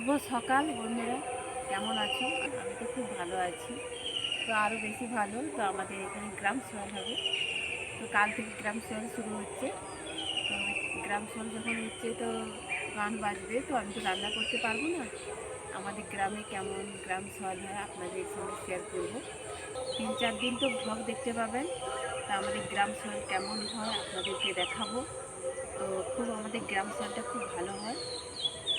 শুভ সকাল বন্ধুরা। কেমন আছো? আমি তো খুব ভালো আছি। তো আরও বেশি ভালো, তো আমাদের এখানে গ্রাম সোয়াল হবে। তো কাল থেকে গ্রাম সোয়াল শুরু হচ্ছে। তো গ্রাম সোয়াল যখন হচ্ছে তো গান বাজবে, তো আমি তো রান্না করতে পারব না। আমাদের গ্রামে কেমন গ্রাম সোয়াল হয় আপনাদের সঙ্গে শেয়ার করব। তিন চার দিন তো ভ্লগ দেখতে পাবেন। তা আমাদের গ্রাম সোয়াল কেমন হয় আপনাদেরকে দেখাবো। তো খুব আমাদের গ্রাম সোয়ালটা খুব ভালো হয়।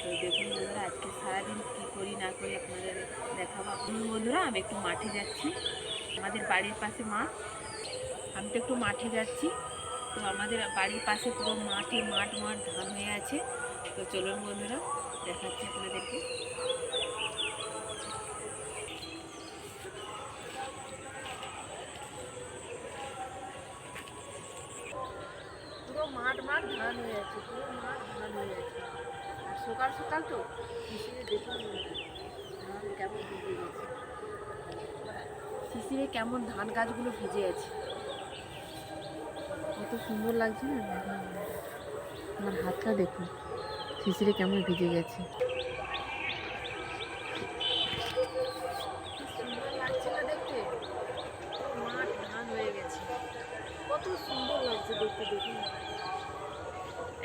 তো দেখুন বন্ধুরা, আজকে সারাদিন কী করি না করি আপনাদের দেখাবো। আপনি বন্ধুরা, আমি একটু মাঠে যাচ্ছি। আমাদের বাড়ির পাশে মাঠ। আমি তো একটু মাঠে যাচ্ছি। তো আমাদের বাড়ির পাশে পুরো মাঠে মাঠ মাঠ ধান হয়ে আছে। তো চলুন বন্ধুরা, দেখাচ্ছি আপনাদেরকে। মাঠ মাঠ ধান হয়ে আছে, পুরো মাঠ ধান হয়ে আছে। সকাল সকাল তো, শিশিরে দেখুন। কেমন ভিজে গেছে। শিশিরে কেমন ধান গাছগুলো ভিজে আছে। কত সুন্দর লাগছে না? আমার হাতটা দেখুন, শিশিরে কেমন ভিজে গেছে। কত সুন্দর লাগছে দেখতে, দেখুন।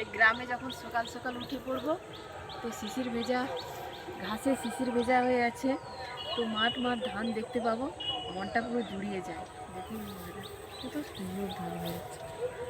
এই গ্রামে যখন সকাল সকাল উঠে পড়ব, তো শিশির ভেজা, ঘাসে শিশির ভেজা হয়ে আছে, তো মাঠ মাঠ ধান দেখতে পাবো, মনটা পুরো জুড়িয়ে যায়। দেখুন কত সুন্দর ধান হয়েছে পাশটা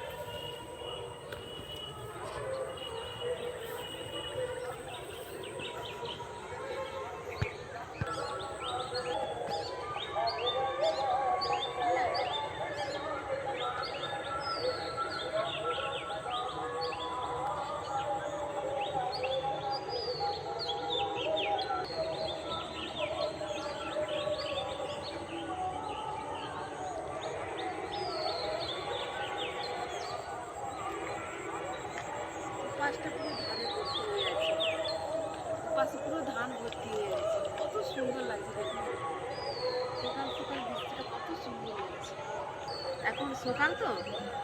এখন সকাল তো?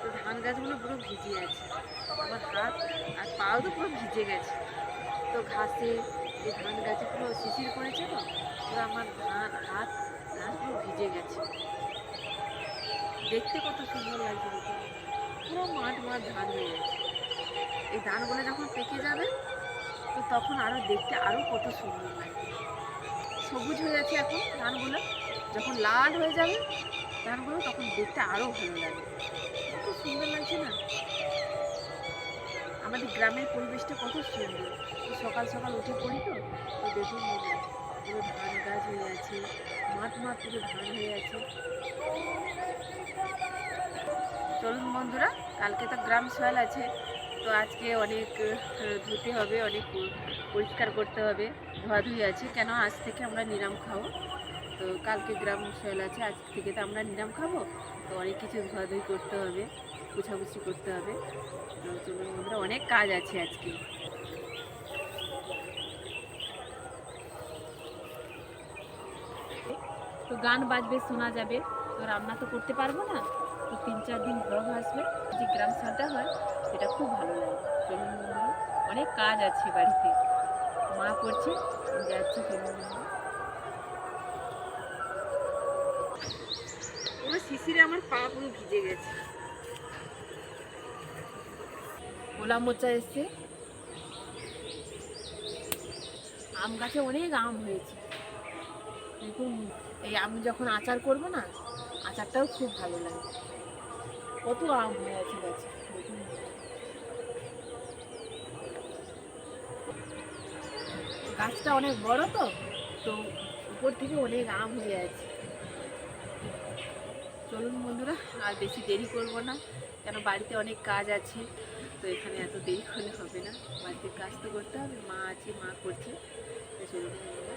তো ধান গাছগুলো পুরো ভিজে আছে। আমার হাত আর পাও তো পুরো ভিজে গেছে। তো ঘাসে যে ধান গাছে পুরো শিশির পড়েছে তো, পুরো আমার ধান, হাত ধান পুরো ভিজে গেছে। দেখতে কত সুন্দর লাগছে পুরো মাঠ মাঠ ধান হয়ে গেছে। এই ধানগুলো যখন পেকে যাবে, তো তখন আরও দেখতে আরও কত সুন্দর লাগবে। সবুজ হয়ে আছে এখন ধানগুলো। যখন লাল হয়ে যাবে ধানগুলো তখন দেখতে আরও ভালো লাগবে কত সুন্দর লাগছে না? আমাদের গ্রামের পরিবেশটা কত সুন্দর। সকাল সকাল উঠে পড়ি তো তো দেখুন পুরো ধান গাছ হয়ে আছে, মাঠ মাঠ পুরো ধান হয়ে আছে। চলুন বন্ধুরা, কালকে তো গ্রাম সয়াল আছে, তো আজকে অনেক ধুতে হবে, অনেক পরিষ্কার করতে হবে, ধোয়াধুয়ি আছে। কেন আজ থেকে আমরা নিরাম খাব? তো কালকে গ্রাম সয়াল আছে, আজ থেকে তো আমরা নিরাম খাব। তো অনেক কিছু ধোয়াধুয়ি করতে হবে গুছাগুছি করতে হবে। তো চলুন অনেক কাজ আছে আজকে। তো গান বাজবে, শোনা যাবে। তো রান্না তো করতে পারব না। তো তিন চার দিন ভ্লগ আসবে। যে গ্রাম সালটা হয়, সেটা খুব ভালো লাগে। চলুন অনেক কাজ আছে বাড়িতে। মা করছে যাচ্ছি, চলুন শিশিরে আমার পা পুরো ভিজে গেছে। গোলা মোচা এসছে। আম গাছে অনেক আম হয়েছে। দেখুন, এই আমি যখন আচার করব না, আচারটাও খুব ভালো লাগে। কত আম হয়ে আছে গাছে গাছটা অনেক বড় তো তো উপর থেকে অনেক আম হয়ে আছে। চলুন বন্ধুরা, আর বেশি দেরি করব না, কেন বাড়িতে অনেক কাজ আছে, তো এখানে এত দেরি হলে হবে না। বাড়িতে কাজ তো করতে হবে, মা আছে, মা করছে, তো চলুন বন্ধুরা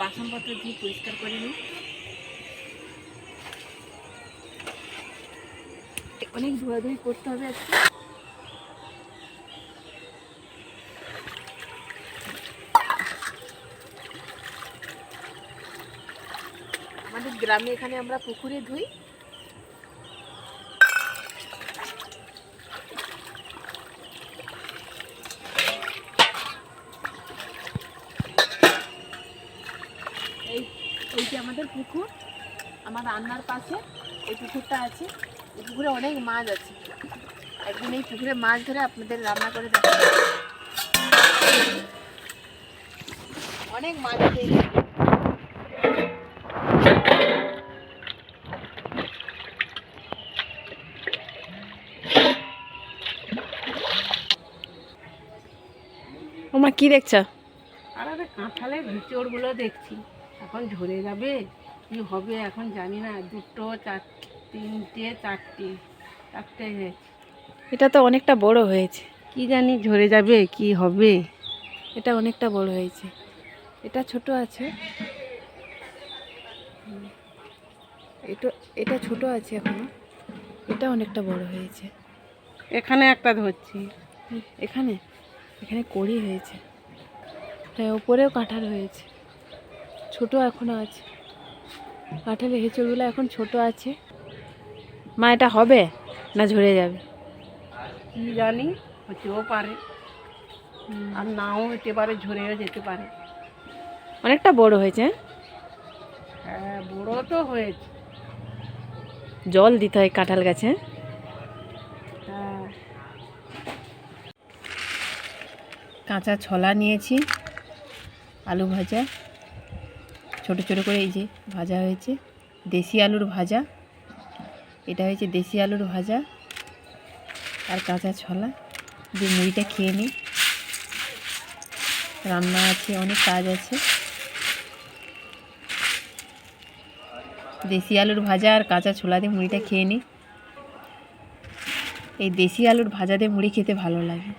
বাসনপত্র দিয়ে পরিষ্কার করে নিই। অনেক ধোয়াধুয়ি করতে হবে আজকে। গ্রামে এখানে আমরা পুকুরে ধুই। এই এইটি আমাদের পুকুর, আমার রান্নার পাশে এই পুকুরটা আছে। এই পুকুরে অনেক মাছ আছে। একদিন এই পুকুরে মাছ ধরে আপনাদের রান্না করে দেখা অনেক মাছ আছে ওমা কি দেখছ? আর আরে কাঁঠালের ভিচড়গুলো দেখছি। এখন ঝরে যাবে কি হবে এখন জানি না দুটো চার তিনটে চারটে চারটে হয়েছে। এটা তো অনেকটা বড় হয়েছে। কি জানি ঝরে যাবে কি হবে? এটা অনেকটা বড় হয়েছে। এটা ছোট আছে। এটা এটা ছোট আছে এখনও। এটা অনেকটা বড় হয়েছে। এখানে একটা ধরছি। এখানে? এখানে কড়ি হয়েছে। তাই ওপরেও কাঁঠাল হয়েছে। ছোট এখনও আছে। কাঁঠালের হেঁচড়গুলো এখন ছোট আছে। মা এটা হবে না ঝরে যাবে? কি জানি হতেও পারে। আর নাও হতে পারে ঝরেও যেতে পারে। অনেকটা বড় হয়েছে হ্যাঁ? হ্যাঁ বড় তো হয়েছে। জল দিতে হয় কাঁঠাল গাছে হ্যাঁ? হ্যাঁ কাঁচা ছলা নিয়েছি, আলু ভাজা। ছোট ছোট করে এই যে ভাজা হয়েছে, দেশি আলুর ভাজা। এটা হয়েছে দেশি আলুর ভাজা আর কাঁচা ছলা। দিয়ে মুড়িটা খেয়ে নিই। রান্না আছে, অনেক কাজ আছে। দেশি আলুর ভাজা আর কাঁচা ছোলা দিয়ে মুড়িটা খেয়ে নিই। এই দেশি আলুর ভাজা দিয়ে মুড়ি খেতে ভালো লাগে।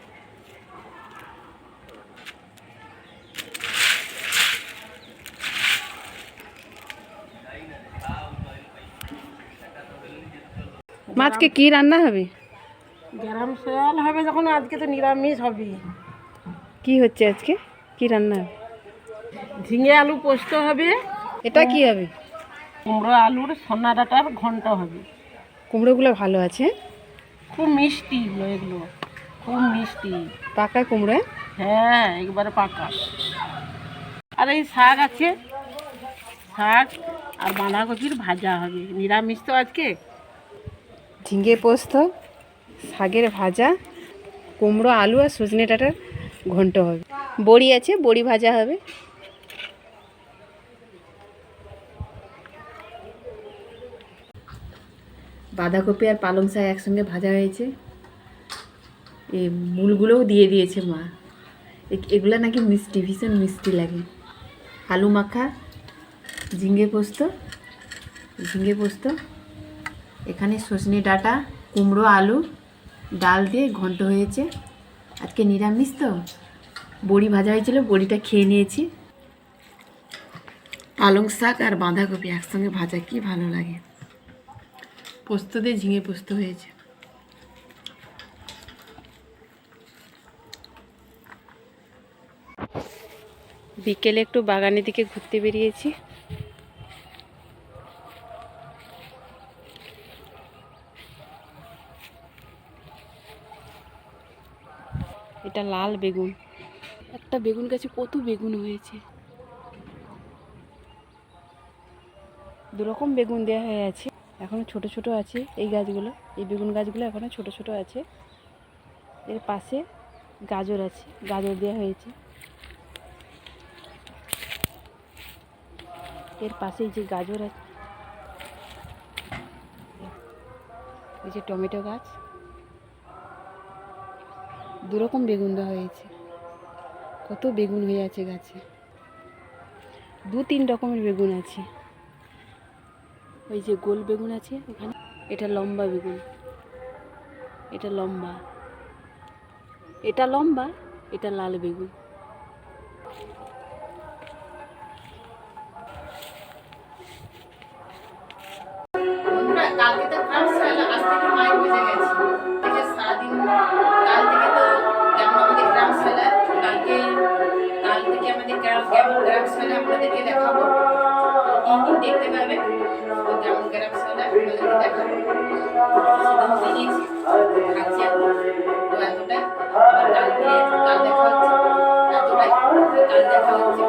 মাছকে কি রান্না হবে? গ্রাম শয়াল হবে যখন আজকে তো নিরামিষ হবে কি হচ্ছে আজকে? কি রান্না হবে? ঝিঙে আলু পোস্ত হবে। এটা কি হবে? কুমড়ো আলুর সোনা ডাটার ঘন্ট হবে। কুমড়োগুলো ভালো আছে। খুব মিষ্টি এগুলো এগুলো। খুব মিষ্টি। পাকা কুমড়ো হ্যাঁ একবারে পাকা। আর এই শাক আছে। শাক আর বাঁধাকপির ভাজা হবে। নিরামিষ তো আজকে। ঝিঙ্গে পোস্ত শাকের ভাজা, কুমড়ো, আলু আর সজনে ডাঁটার ঘন্ট হবে। বড়ি আছে, বড়ি ভাজা হবে। বাঁধাকপি আর পালং শাক একসঙ্গে ভাজা হয়েছে। এই মূলগুলোও দিয়ে দিয়েছে মা। এ- এগুলো নাকি মিষ্টি, ভীষণ মিষ্টি লাগে। আলু মাখা ঝিঙ্গে পোস্ত ঝিঙ্গে পোস্ত। এখানে সজনে ডাঁটা, কুমড়ো, আলু, ডাল দিয়ে ঘন্ট হয়েছে। আজকে নিরামিষ তো। বড়ি ভাজা হয়েছিল, বড়িটা খেয়ে নিয়েছি। পালং শাক আর বাঁধাকপি একসঙ্গে ভাজা, কি ভালো লাগে। পোস্ত দিয়ে ঝিঙে পোস্ত হয়েছে। বিকেলে একটু বাগানের দিকে ঘুরতে বেরিয়েছি। এটা লাল বেগুন। একটা বেগুন গাছে কত বেগুন হয়েছে। দুরকম বেগুন দেওয়া হয়ে আছে। এখনও ছোট ছোট আছে এই গাছগুলো। এই বেগুন গাছগুলো এখনও ছোট ছোট আছে। এর পাশে গাজর আছে। গাজর দেওয়া হয়েছে। এর পাশে এই যে গাজর আছে। এই যে টমেটো গাছ। দুরকম বেগুন দেওয়া হয়েছে। কত বেগুন হয়ে আছে গাছে। দু তিন রকমের বেগুন আছে। ওই যে গোল বেগুন আছে ওখানে এটা লম্বা বেগুন। এটা লম্বা। এটা লম্বা, এটা লাল বেগুন। কালকে তো মাইক বেজে গেছে। গ্রাম কেমন গ্রাম শৈলী আপনাদেরকে দেখাবো। দিন দেখতে পাবেন ওই গ্রাম গ্রাম শৈলী আপনাদেরকে দেখাবো। খাচ্ছি এখন তো আবার কাল ফিরে কাল দেখা হচ্ছে। এতটাই। কাল দেখা হচ্ছে।